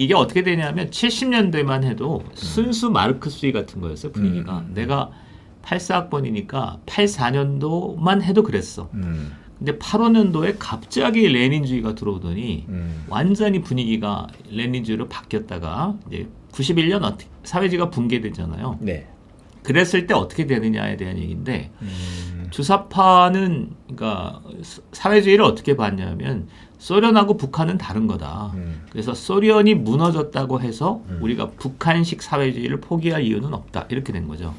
이게 어떻게 되냐면 70년대만 해도 순수 마르크스주의 같은 거였어요 분위기가. 음. 내가 84학번이니까 84년도만 해도 그랬어. 음, 근데 85년도에 갑자기 레닌주의가 들어오더니 음, 완전히 분위기가 레닌주의로 바뀌었다가 이제 91년 어떻게 사회주의가 붕괴되잖아요. 네. 그랬을 때 어떻게 되느냐에 대한 얘기인데 음, 주사파는 그러니까 사회주의를 어떻게 봤냐면 소련하고 북한은 다른 거다. 음. 그래서 소련이 무너졌다고 해서 음. 우리가 북한식 사회주의를 포기할 이유는 없다. 이렇게 된 거죠.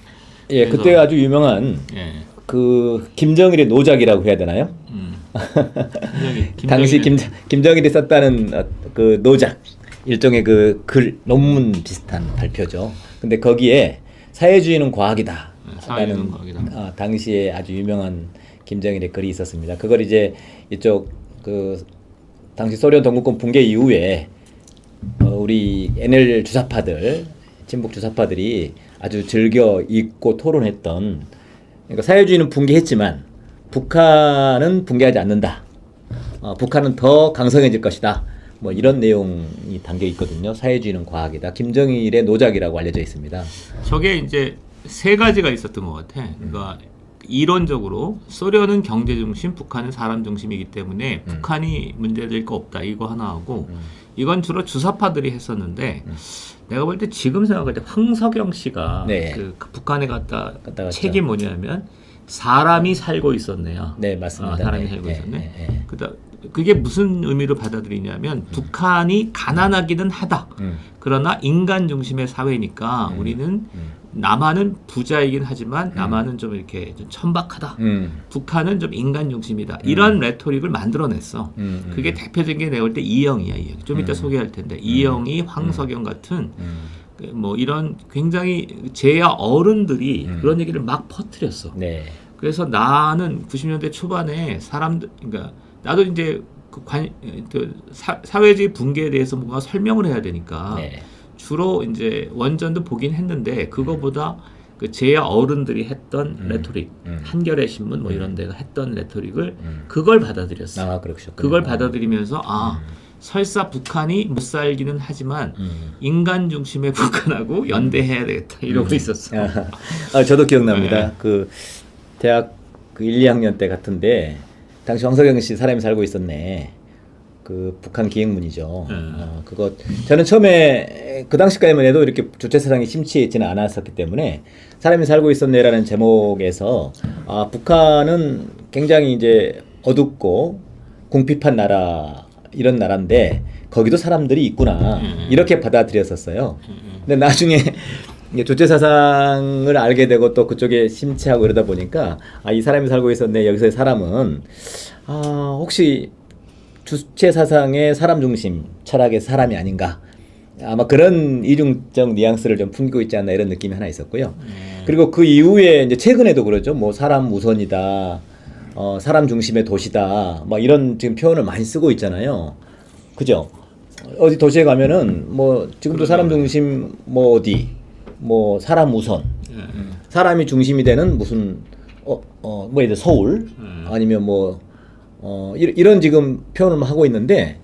예, 그래서- 그때 아주 유명한 예. 그 김정일의 노작이라고 해야 되나요? 음. 김정일, 당시 김 김정일이 썼다는 어, 그 노작 일종의 그 글 논문 비슷한 발표죠. 근데 거기에 사회주의는 과학이다. 사회주의는 라는 과학이다. 어, 당시에 아주 유명한 김정일의 글이 있었습니다. 그걸 이제 이쪽 그 당시 소련 동구권 붕괴 이후에 어, 우리 NL 주사파들 친북 주사파들이 아주 즐겨 읽고 토론했던 그러니까 사회주의는 붕괴했지만 북한은 붕괴하지 않는다. 어, 북한은 더 강성해질 것이다. 뭐 이런 내용이 담겨 있거든요. 사회주의는 과학이다. 김정일의 노작이라고 알려져 있습니다. 저게 이제 세 가지가 있었던 것 같아. 그러니까 이론적으로 소련은 경제 중심, 북한은 사람 중심이기 때문에 음. 북한이 문제될 거 없다. 이거 하나 하고 음. 이건 주로 주사파들이 했었는데 음. 내가 볼 때 지금 생각할 때 황석영 씨가 네. 그 북한에 갔다 갔다. 책이 뭐냐면 사람이 살고 있었네요. 네, 맞습니다. 아, 사람이 네, 살고 네, 있었네. 네, 네. 그다 그게 무슨 의미로 받아들이냐면 북한이 가난하기는 하다. 음, 그러나 인간 중심의 사회니까 음. 우리는 음, 남한은 부자이긴 하지만 남한은 좀 이렇게 좀 천박하다. 음, 북한은 좀 인간 중심이다. 이런 레토릭을 만들어냈어. 음, 음, 그게 대표적인 게 내가 볼때 이영이야. 이영. 좀 이따 음. 소개할 텐데 이영이, 황석영 같은 음, 그뭐 이런 굉장히 제야 어른들이 음. 그런 얘기를 막 퍼뜨렸어. 네. 그래서 나는 90년대 초반에 사람들, 그러니까 나도 이제 그 관, 그 사, 사회주의 붕괴에 대해서 뭔가 설명을 해야 되니까 네. 주로 이제 원전도 보긴 했는데 그거보다 그 제야 어른들이 했던 음. 레토릭, 음. 한겨레 신문 뭐 이런 데가 했던 레토릭을 음. 그걸 받아들였어. 아, 그렇죠. 그걸 받아들이면서 아 음. 설사 북한이 못 살기는 하지만 음. 인간 중심의 북한하고 연대해야 되겠다 이러고 있었어. 아, 아, 저도 기억납니다. 네. 그 대학 그 1, 2학년 때 같은데 당시 황석영 씨 사람이 살고 있었네. 그 북한 기획문이죠. 네. 어, 그거 저는 처음에 그 당시까지만 해도 이렇게 주체 사상이 심취해 있지는 않았었기 때문에 사람이 살고 있었네라는 제목에서 아 북한은 굉장히 이제 어둡고 궁핍한 나라 이런 나라인데 거기도 사람들이 있구나 음. 이렇게 받아들였었어요. 음, 근데 나중에 이게 조체 사상을 알게 되고 또 그쪽에 심취하고 이러다 보니까 아 이 사람이 살고 있었네 여기서의 사람은 아 혹시 주체 사상의 사람 중심 철학의 사람이 아닌가 아마 그런 이중적 뉘앙스를 좀 풍기고 있지 않나 이런 느낌이 하나 있었고요. 네. 그리고 그 이후에 이제 최근에도 그러죠. 뭐 사람 우선이다, 어, 사람 중심의 도시다, 막 이런 지금 표현을 많이 쓰고 있잖아요. 그죠? 어디 도시에 가면은 뭐 지금도 사람 중심 뭐 어디, 뭐 사람 우선, 예, 사람이 중심이 되는 무슨 어어뭐 예를 서울 음. 아니면 뭐 어, 이- 이런 지금 표현을 막 하고 있는데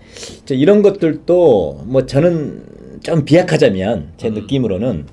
이런 것들도 뭐 저는 좀 비약하자면 제 음. 느낌으로는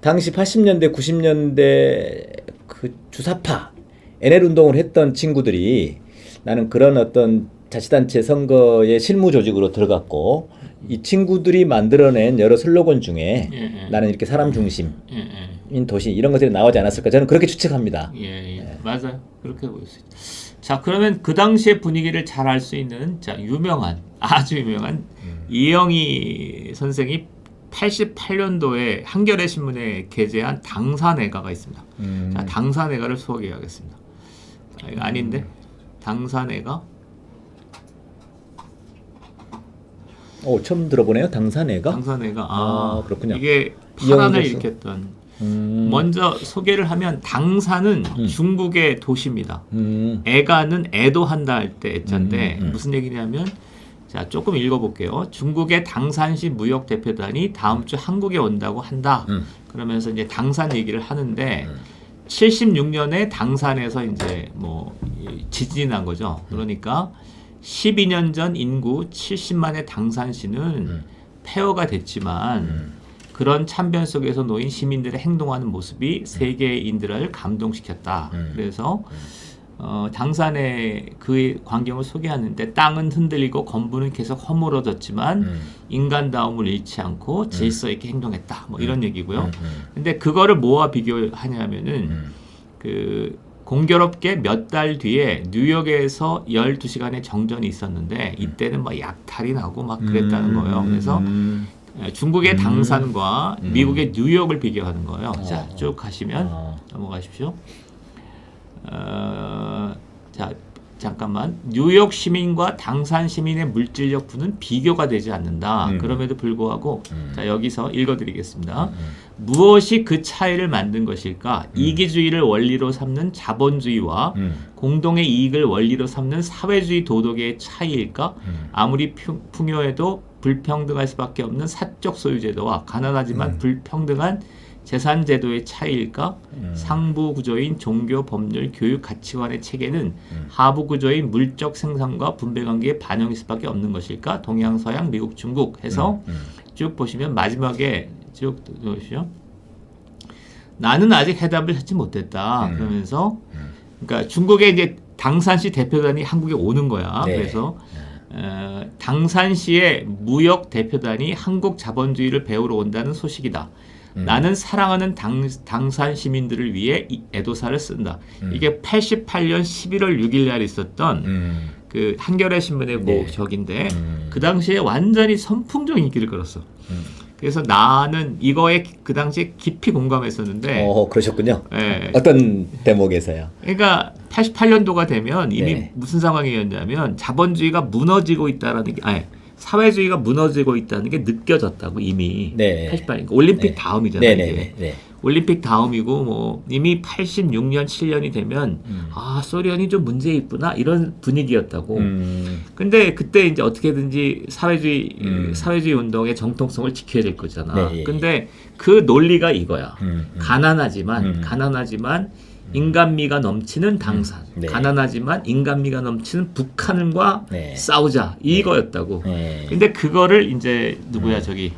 당시 80년대 90년대 그 주사파 NL 운동을 했던 친구들이 나는 그런 어떤 자치단체 선거의 실무 조직으로 들어갔고 이 친구들이 만들어낸 여러 슬로건 중에 예, 예. 나는 이렇게 사람 중심인 예, 예. 도시 이런 것들이 나오지 않았을까 저는 그렇게 추측합니다. 예, 예. 맞아요. 그렇게 보일 수 있죠. 자, 그러면 그 당시의 분위기를 잘 알 수 있는 자, 유명한 아주 유명한 이영희 선생이 88년도에 한겨레 신문에 게재한 당사내가가 있습니다. 음. 자, 당사내가를 소개하겠습니다. 아, 이거 아닌데? 당사내가 오 처음 들어보네요 당사내가. 당사내가 아, 아, 그렇군요. 이게 파란을 일으켰던 음. 먼저 소개를 하면 당사는 음. 중국의 도시입니다. 음. 애가는 애도한다 할 때 애자인데 음, 음. 무슨 얘기냐면 자 조금 읽어볼게요. 중국의 당산시 무역 대표단이 다음 주 한국에 온다고 한다. 음. 그러면서 이제 당산 얘기를 하는데 음. 76년에 당산에서 이제 뭐 이- 지진이 난 거죠. 그러니까 12년 전 인구 70만의 당산시는 음. 폐허가 됐지만 음. 그런 참변 속에서 놓인 시민들의 행동하는 모습이 세계인들을 감동시켰다. 음. 그래서 어, 당산의 그 광경을 소개하는데 땅은 흔들리고 건물은 계속 허물어졌지만 음. 인간다움을 잃지 않고 질서 있게 행동했다. 뭐 이런 얘기고요. 음, 음, 근데 그거를 뭐와 비교하냐면은 음. 그 공교롭게 몇 달 뒤에 뉴욕에서 12시간의 정전이 있었는데 이때는 막 약탈이 나고 막 그랬다는 거예요. 그래서 음. 에, 중국의 음. 당산과 음. 미국의 뉴욕을 비교하는 거예요. 어. 자, 쭉 가시면 어. 넘어가십시오. 어, 자, 잠깐만. 뉴욕 시민과 당산 시민의 물질력 부는 비교가 되지 않는다. 음. 그럼에도 불구하고 음. 자, 여기서 읽어드리겠습니다. 음. 무엇이 그 차이를 만든 것일까? 이기주의를 원리로 삼는 자본주의와 음. 공동의 이익을 원리로 삼는 사회주의 도덕의 차이일까? 음. 아무리 풍- 풍요해도 불평등할 수밖에 없는 사적 소유 제도와 가난하지만 음. 불평등한 재산 제도의 차이일까? 음. 상부 구조인 종교, 법률, 교육 가치관의 체계는 음. 하부 구조인 물적 생산과 분배 관계에 반영일 수밖에 없는 것일까? 동양, 서양, 미국, 중국 해서 음. 쭉 보시면 마지막에 쭉 보시죠. 나는 아직 해답을 찾지 못했다. 음. 그러면서 음. 그러니까 중국의 이제 당산시 대표단이 한국에 오는 거야. 네. 그래서 어, 당산시의 무역 대표단이 한국 자본주의를 배우러 온다는 소식이다. 음. 나는 사랑하는 당, 당산 시민들을 위해 이 애도사를 쓴다. 음. 이게 88년 11월 6일 날 있었던 음. 그 한겨레 신문의 네. 뭐 적인데 음. 그 당시에 완전히 선풍적 인기를 끌었어. 음. 그래서 나는 이거에 그 당시에 깊이 공감했었는데, 어, 그러셨군요. 예. 어떤 대목에서요? 그러니까 88년도가 되면 이미 네. 무슨 상황이었냐면 자본주의가 무너지고 있다라는 게, 아니 사회주의가 무너지고 있다는 게 느껴졌다고 이미 네. 88년 올림픽 네. 다음이잖아요. 네. 네, 네, 네. 올림픽 다음이고 뭐 이미 86년 7년이 되면 음. 아 소련이 좀 문제 있구나 이런 분위기였다고. 음. 근데 그때 이제 어떻게든지 사회주의 음. 사회주의 운동의 정통성을 지켜야 될 거잖아. 네, 예. 근데 그 논리가 이거야. 음. 음. 가난하지만 음. 가난하지만 인간미가 넘치는 당산. 음. 네. 가난하지만 인간미가 넘치는 북한과 네. 싸우자 이거였다고. 네. 근데 그거를 이제 누구야 저기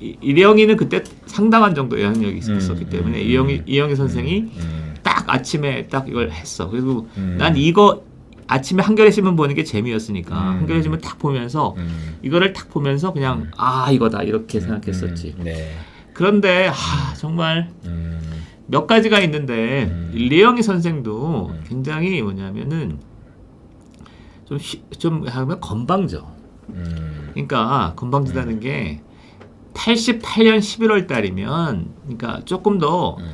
이- 이영희는 그때 상당한 정도 영향력이 있었기 음, 때문에 음, 이영희 음. 이영희 선생이 음. 딱 아침에 딱 이걸 했어. 그리고 음. 난 이거 아침에 한겨레 신문 보는 게 재미였으니까 음. 한겨레 신문 딱 보면서 음. 이거를 딱 보면서 그냥 아 이거다 이렇게 생각했었지. 음. 네. 그런데 하, 정말 음. 몇 가지가 있는데 음. 리영희 선생도 음. 굉장히 뭐냐면은 좀, 휘- 좀 하면 건방져. 음. 그러니까 건방지다는 게 88년 11월 달이면 그러니까 조금 더 음.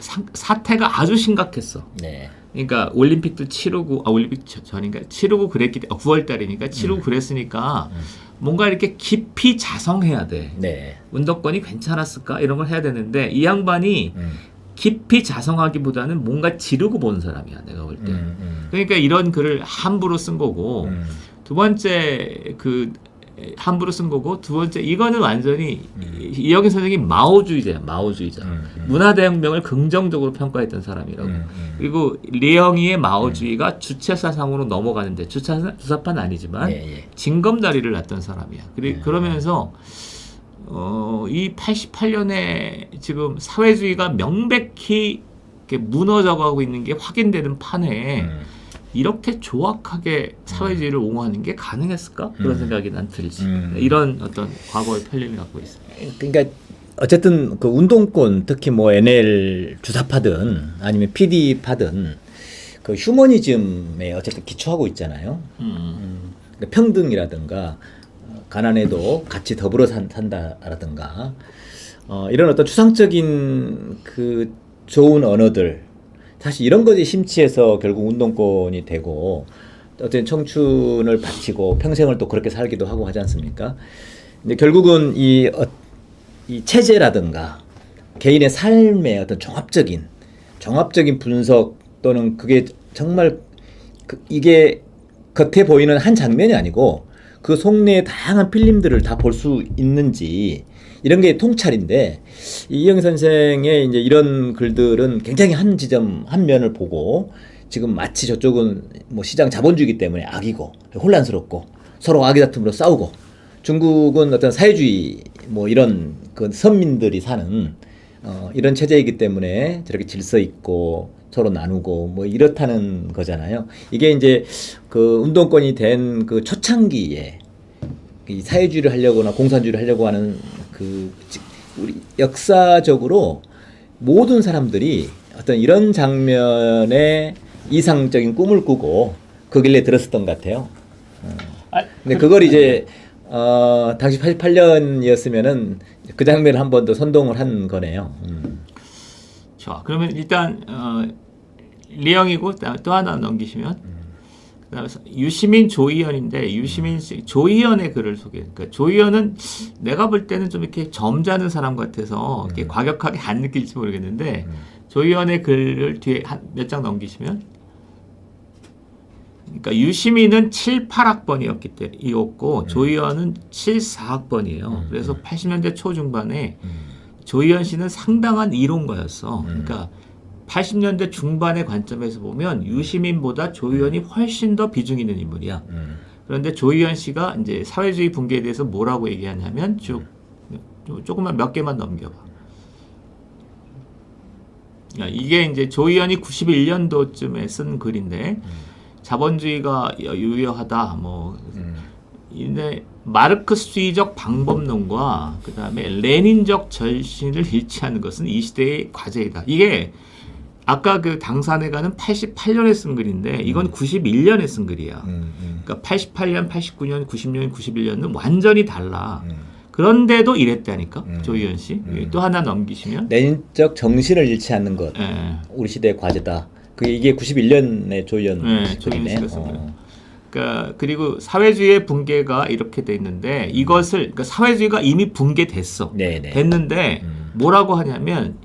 사, 사태가 아주 심각했어. 네. 그러니까 올림픽도 치르고 아 올림픽 저- 전인가 치르고 그랬기 때 9월 달이니까 치르고 그랬으니까 음. 뭔가 이렇게 깊이 자성해야 돼. 네. 운동권이 괜찮았을까 이런 걸 해야 되는데 이 양반이 음. 깊이 자성하기보다는 뭔가 지르고 보는 사람이야 내가 볼 때. 음. 음. 그러니까 이런 글을 함부로 쓴 거고 음. 두 번째 그 함부로 쓴 거고 두 번째 이거는 완전히 음. 이영희 선생이 마오주의자야 마오주의자. 음. 음. 문화대혁명을 긍정적으로 평가했던 사람이라고. 음. 음. 그리고 리영이의 마오주의가 주체 사상으로 넘어가는데 주차 주사판 아니지만 예, 예. 징검다리를 놨던 사람이야. 그리, 네. 그러면서 어, 이 88년에 지금 사회주의가 명백히 이렇게 무너져가고 있는 게 확인되는 판에 음. 이렇게 조악하게 사회주의를 옹호하는 게 가능했을까? 그런 음. 생각이 난 들지. 음. 이런 어떤 과거의 편견을 갖고 있어. 그러니까 어쨌든 그 운동권 특히 뭐 NL 주사파든 아니면 PD파든 그 휴머니즘에 어쨌든 기초하고 있잖아요. 음. 그러니까 평등이라든가 어, 가난해도 같이 더불어 산, 산다라든가 어, 이런 어떤 추상적인 그 좋은 언어들 사실 이런 것이 심취해서 결국 운동권이 되고 어떤 청춘을 바치고 평생을 또 그렇게 살기도 하고 하지 않습니까? 근데 결국은 이, 어, 이 체제라든가 개인의 삶의 어떤 종합적인 종합적인 분석 또는 그게 정말 그 이게 겉에 보이는 한 장면이 아니고 그 속내의 다양한 필름들을 다 볼 수 있는지 이런 게 통찰인데 이영 선생의 이제 이런 글들은 굉장히 한 지점 한 면을 보고 지금 마치 저쪽은 뭐 시장 자본주의이기 때문에 악이고 혼란스럽고 서로 악의 다툼으로 싸우고 중국은 어떤 사회주의 뭐 이런 그 선민들이 사는 어, 이런 체제이기 때문에 저렇게 질서 있고 서로 나누고 뭐 이렇다는 거잖아요. 이게 이제 그 운동권이 된 그 초창기에 이 사회주의를 하려거나 공산주의를 하려고 하는 그 지- 우리 역사적으로 모든 사람들이 어떤 이런 장면에 이상적인 꿈을 꾸고 그 길에 들었었던 것 같아요. 아, 근데 그걸 이제 어, 당시 88년이었으면은 그 장면을 한 번 더 선동을 한 거네요. 음. 좋아. 그러면 일단 어, 리영이고 또 하나 넘기시면 그다음에 유시민 조희연인데 유시민 씨 조희연의 글을 소개. 그러니까 조희연은 내가 볼 때는 좀 이렇게 점잖은 사람 같아서 이렇게 과격하게 안 느낄지 모르겠는데 조희연의 글을 뒤에 몇 장 넘기시면 그러니까 유시민은 7, 8학번이었기 때 이었고 조희연은 7, 4학번이에요. 그래서 80년대 초중반에 조희연 씨는 상당한 이론가였어. 그러니까 80년대 중반의 관점에서 보면 유시민보다 조희연이 훨씬 더 비중 있는 인물이야. 음. 그런데 조희연 씨가 이제 사회주의 붕괴에 대해서 뭐라고 얘기하냐면 쭉 좀- 조금만 몇 개만 넘겨봐. 야, 이게 이제 조희연이 91년도쯤에 쓴 글인데 자본주의가 여- 유효하다 뭐 음. 근데 마르크스주의적 방법론과 그다음에 레닌적 절신을 일치하는 것은 이 시대의 과제이다. 이게 아까 그 당산회가는 88년에 쓴 글인데 이건 91년에 쓴 글이야. 음, 음, 그러니까 88년, 89년, 90년, 91년은 완전히 달라. 음. 그런데도 이랬다니까 음. 조희연 씨. 음. 또 하나 넘기시면 내인적 정신을 잃지 않는 것 예. 우리 시대의 과제다. 그게 이게 91년의 조연 네, 조연 글이네. 씨가 쓴 어. 거예요. 그러니까 그리고 사회주의의 붕괴가 이렇게 돼 있는데 이것을 그러니까 사회주의가 이미 붕괴됐어. 네, 네. 됐는데 음. 뭐라고 하냐면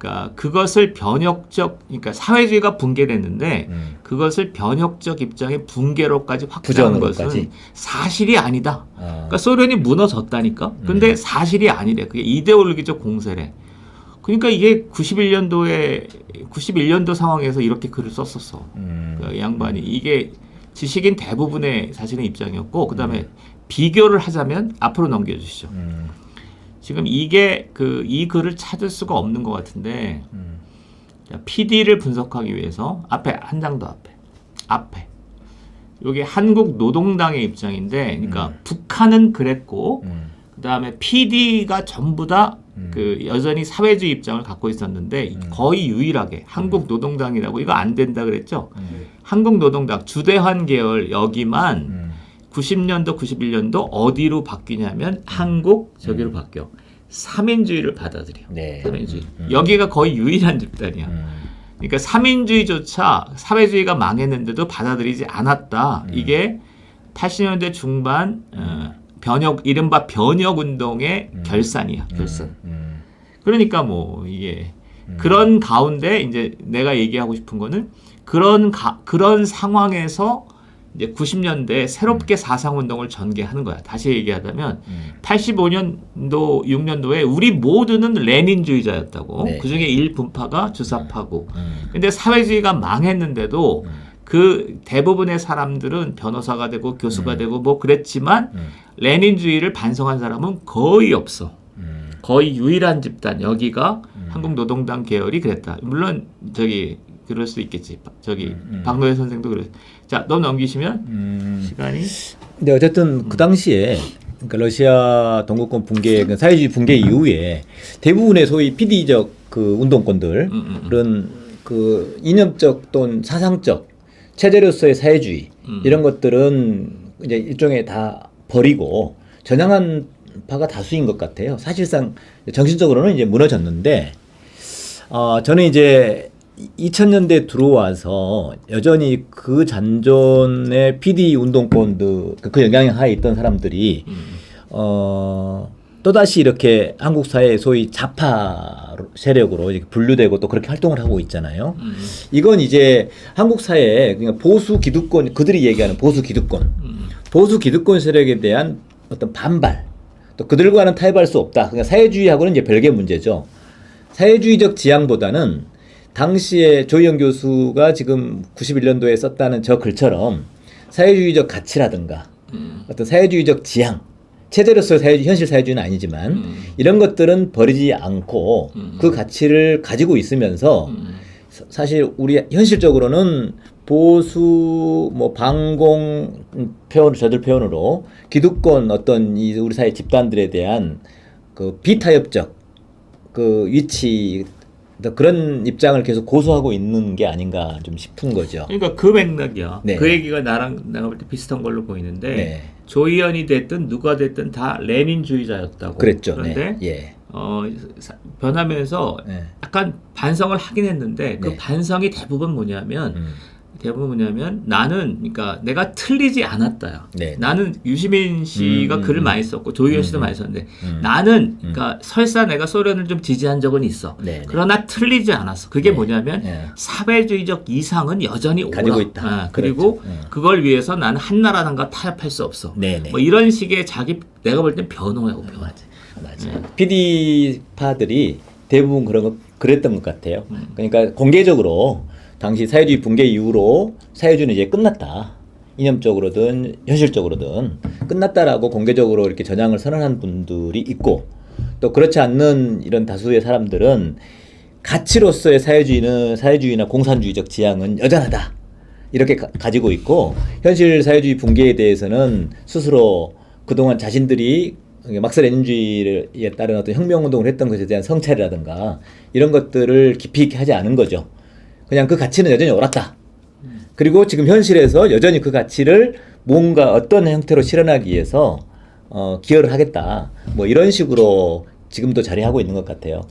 그러니까 그것을 변혁적 그러니까 사회주의가 붕괴됐는데 음. 그것을 변혁적 입장의 붕괴로까지 확장하는 부정으로까지. 것은 사실이 아니다. 어. 그러니까 소련이 무너졌다니까. 근데 음. 사실이 아니래. 그게 이데올로기적 공세래. 그러니까 이게 91년도에 91년도 상황에서 이렇게 글을 썼었어. 음. 그 양반이 이게 지식인 대부분의 사실은 입장이었고 그다음에 비교를 하자면 앞으로 넘겨주시죠. 음. 지금 이게 그 이 글을 찾을 수가 없는 것 같은데 음. PD를 분석하기 위해서 앞에 한 장 더 앞에 앞에 이게 한국 노동당의 입장인데, 그러니까 북한은 그랬고 음. 그다음에 PD가 전부 다 음. 그 여전히 사회주의 입장을 갖고 있었는데 거의 유일하게 한국 노동당이라고 이거 안 된다 그랬죠. 음. 한국 노동당 주대환 계열 여기만 음. 90년도 91년도 어디로 바뀌냐면 한국 저기로 바뀌어. 삼인주의를 받아들여. 네. 삼인주의. 음. 여기가 거의 유일한 집단이야. 음. 그러니까 삼인주의조차 사회주의가 망했는데도 받아들이지 않았다. 음. 이게 80년대 중반 어, 변혁 이른바 변혁 운동의 음. 결산이야. 결산. 음. 그러니까 뭐 이게 음. 그런 가운데 이제 내가 얘기하고 싶은 거는 그런 가, 그런 상황에서 이제 90년대 새롭게 사상 운동을 전개하는 거야. 다시 얘기하자면 음. 85년도 6년도에 우리 모두는 레닌주의자였다고. 네. 그중에 일분파가 주사파고. 음. 근데 사회주의가 망했는데도 음. 그 대부분의 사람들은 변호사가 되고 교수가 되고 뭐 그랬지만 음. 레닌주의를 반성한 사람은 거의 없어. 음. 거의 유일한 집단 여기가 음. 한국 노동당 계열이 그랬다. 물론 저기 그럴 수 있겠지. 저기 음, 음. 박노해 선생도 그랬. 자, 너 넘기시면 음. 시간이 근데 어쨌든 그 당시에 그러니까 러시아 동구권 붕괴, 그 사회주의 붕괴 이후에 대부분의 소위 PD적 그 운동권들 음, 음, 음. 그런 그 이념적 또는 사상적 체제로서의 사회주의 음. 이런 것들은 이제 일종의 다 버리고 전향한 파가 다수인 것 같아요. 사실상 정신적으로는 이제 무너졌는데 어, 저는 이제 2000년대 들어와서 여전히 그 잔존의 PD 운동권들 그 영향 하에 있던 사람들이 음. 어 또다시 이렇게 한국 사회 소위 좌파 세력으로 분류되고 또 그렇게 활동을 하고 있잖아요. 음. 이건 이제 한국 사회에 그냥 보수 기득권 그들이 얘기하는 보수 기득권 음. 보수 기득권 세력에 대한 어떤 반발 또 그들과는 타협할 수 없다. 그러니까 사회주의하고는 이제 별개 문제죠. 사회주의적 지향보다는 당시에 조희영 교수가 지금 91년도에 썼다는 저 글처럼 사회주의적 가치라든가 음. 어떤 사회주의적 지향 체제로서 사회주, 현실 사회주의는 아니지만 음. 이런 것들은 버리지 않고 음. 그 가치를 가지고 있으면서 음. 사- 사실 우리 현실적으로는 보수 뭐 음, 표현 저들 표현으로 기득권 어떤 이 우리 사회 집단들에 대한 그 비타협적 그 위치 그런 입장을 계속 고수하고 있는 게 아닌가 좀 싶은 거죠. 그러니까 그 맥락이야. 네. 그 얘기가 나랑 내가 볼 때 비슷한 걸로 보이는데 네. 조희연이 됐든 누가 됐든 다 레닌주의자였다고. 그랬죠. 그런데 네. 예. 어, 사- 변하면서 네. 약간 반성을 하긴 했는데 그 네. 반성이 대부분 뭐냐면 음. 대부분 뭐냐면 나는 그러니까 내가 틀리지 않았다요. 네. 나는 유시민 씨가 음, 글을 음, 많이 썼고 조희연 씨도 음, 많이 썼는데 음. 나는 그러니까 설사 내가 소련을 좀 지지한 적은 있어. 네, 네. 그러나 틀리지 않았어. 그게 네. 뭐냐면 네. 사회주의적 이상은 여전히 가지고 오라. 있다. 아, 그리고. 음. 그걸 위해서 나는 한나라당과 타협할 수 없어. 네, 네. 뭐 이런 식의 자기 내가 볼 땐 변호하고 변하지. 맞아요. PD파들이 대부분 그런 거 그랬던 것 같아요. 음. 그러니까 공개적으로 당시 사회주의 붕괴 이후로 사회주의는 이제 끝났다. 이념적으로든 현실적으로든 끝났다라고 공개적으로 이렇게 전향을 선언한 분들이 있고 또 그렇지 않는 이런 다수의 사람들은 가치로서의 사회주의는 사회주의나 공산주의적 지향은 여전하다. 이렇게 가, 지고 있고 현실 사회주의 붕괴에 대해서는 스스로 그동안 자신들이 막스 레닌주의에 따른 어떤 혁명 운동을 했던 것에 대한 성찰이라든가 이런 것들을 깊이 있게 하지 않은 거죠. 그냥 그 가치는 여전히 옳았다. 그리고 지금 현실에서 여전히 그 가치를 뭔가 어떤 형태로 실현하기 위해서 어, 기여를 하겠다. 뭐 이런 식으로 지금도 자리하고 있는 것 같아요.